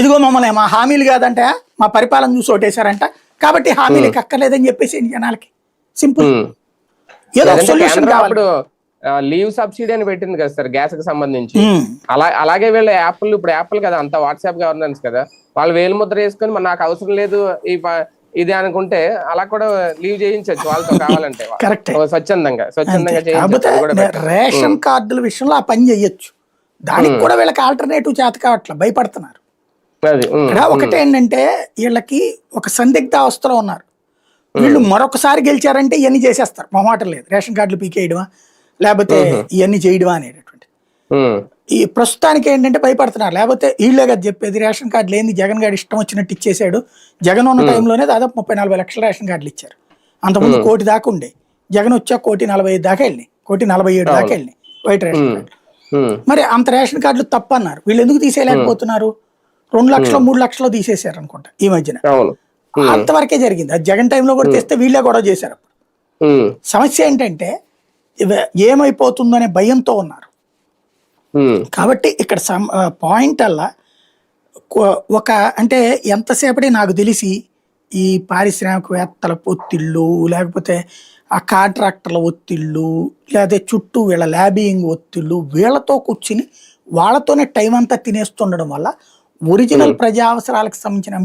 ఇదిగో మమ్మల్ని మా హామీలు కాదంట మా పరిపాలన చూసి ఓటేశారంట. కాబట్టి హామీలకి అక్కర్లేదని చెప్పేసి జనాలకి. సింపుల్. ఏదో సొల్యూషన్ కావాలి. లీవ్ సబ్సిడీ అని పెట్టింది కదా సార్ గ్యాస్కి సంబంధించి. అలా అలాగే వీళ్ళ యాప్లు ఇప్పుడు యాప్లు కదా అంత వాట్సాప్ గవర్నెన్స్ కదా. వాళ్ళు వేలు ముద్ర వేసుకొని మరి నాకు అవసరం లేదు ఈ ఇది అనుకుంటే అలా కూడా లీవ్ చేయించవచ్చు వాళ్ళతో కావాలంటే. కరెక్టే స్వచ్ఛందంగా స్వచ్ఛందంగా. రేషన్ కార్డుల విషయంలో ఆ పని చెయ్యొచ్చు దానికి కూడా వీళ్ళకి ఆల్టర్నేటివ్ చేత కావట్లే భయపడుతున్నారు. ఒకటి ఏంటంటే వీళ్ళకి ఒక సందిగ్ధ అవస్థలో ఉన్నారు. వీళ్ళు మరొకసారి గెలిచారంటే ఇవన్నీ చేసేస్తారు. మొహమాటం లేదు. రేషన్ కార్డులు పీకేయడమా? లేకపోతే ఇవన్నీ చేయడమా అనేటటువంటి. ఈ ప్రస్తుతానికి ఏంటంటే భయపడుతున్నారు. లేకపోతే వీళ్ళే కదా చెప్పేది రేషన్ కార్డులు ఏంది? జగన్ గారు ఇష్టం వచ్చినట్టు ఇచ్చేసాడు జగన్ ఉన్న టైంలోనే దాదాపు ముప్పై నలభై లక్షల రేషన్ కార్డులు ఇచ్చారు. అంతకుముందు కోటి దాకా ఉండే. జగన్ వచ్చా కోటి నలభై ఐదు దాకా వెళ్ళినాయి. కోటి నలభై ఏడు దాకా వెళ్ళినాయి. White ration card. మరి అంత రేషన్ కార్డులు తప్పన్నారు. వీళ్ళు ఎందుకు తీసేయలేకపోతున్నారు? రెండు లక్షలు మూడు లక్షలు తీసేశారు అనుకుంటా ఈ మధ్యన. అంతవరకే జరిగింది. అది జగన్ టైంలో కూడా తెస్తే వీళ్ళే గొడవ చేశారు సమస్య ఏంటంటే ఇవ- ఏమైపోతుందో అనే భయంతో ఉన్నారు. కాబట్టి ఇక్కడ పాయింట్ అలా ఒక అంటే ఎంతసేపటి నాకు తెలిసి ఈ పారిశ్రామికవేత్తల ఒత్తిళ్ళు లేకపోతే ఆ కాంట్రాక్టర్ల ఒత్తిళ్ళు లేదా చుట్టూ వీళ్ళ ల్యాబింగ్ ఒత్తిళ్ళు వీళ్ళతో కూర్చుని వాళ్ళతోనే టైం అంతా తినేస్తుండడం వల్ల ఒరిజినల్ ప్రజా అవసరాలకు సంబంధించిన